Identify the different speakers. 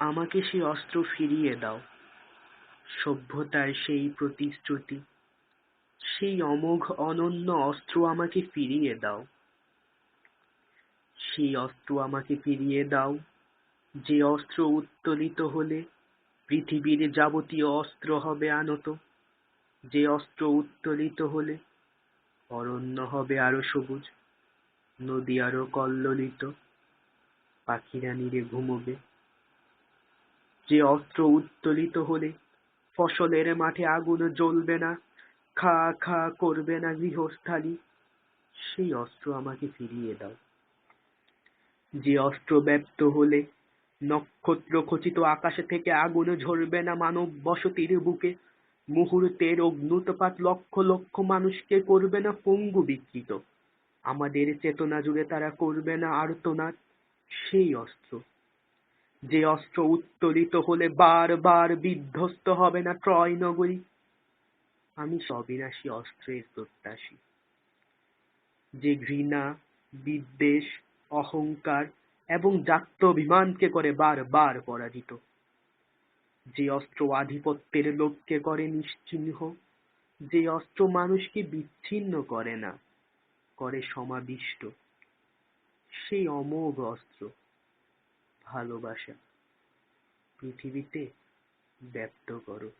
Speaker 1: আমাকে সেই অস্ত্র ফিরিয়ে দাও। সভ্যতার সেই প্রতিশ্রুতি, সেই অমোঘ অনন্য অস্ত্র আমাকে ফিরিয়ে দাও। সেই অস্ত্র আমাকে ফিরিয়ে দাও, যে অস্ত্র উত্তোলিত হলে পৃথিবীর যাবতীয় অস্ত্র হবে আনত। যে অস্ত্র উত্তোলিত হলে অরণ্য হবে আরও সবুজ, নদী আরও কল্লোলিত পাখিরা নিরে ঘুমোবে। যে অস্ত্র উত্তোলিত হলে ফসলের মাঠে আগুন জ্বলবে না, খা খা করবে না গৃহস্থালী, সেই অস্ত্র আমাকে ফিরিয়ে দাও। যে অস্ত্র ব্যপ্ত হলে নক্ষত্র খচিত আকাশে থেকে আগুন ঝরবে না মানব বসতির বুকে, মুহূর্তের অগ্নুতপাত লক্ষ লক্ষ মানুষকে করবে না পঙ্গু বিকৃত। আমাদের চেতনা জুড়ে তারা করবে না আর্তনাদ, সেই অস্ত্র যে অস্ত্র উত্তোলিত হলে বার বার বিধ্বস্ত হবে না ট্রয় নগরী। আমি সবিনাশী অস্ত্রের প্রত্যাশী। যে ঘৃণা, বিদ্বেষ, অহংকার এবং জাত্যাভিমানকে করে বার বার পরাজিত। যে অস্ত্র আধিপত্যের লোককে করে নিশ্চিহ্ন, যে অস্ত্র মানুষকে বিচ্ছিন্ন করে না, করে সমাবিষ্ট সেই অমোঘ অস্ত্র ভালোবাসা। পৃথিবীতে ব্যক্ত করো।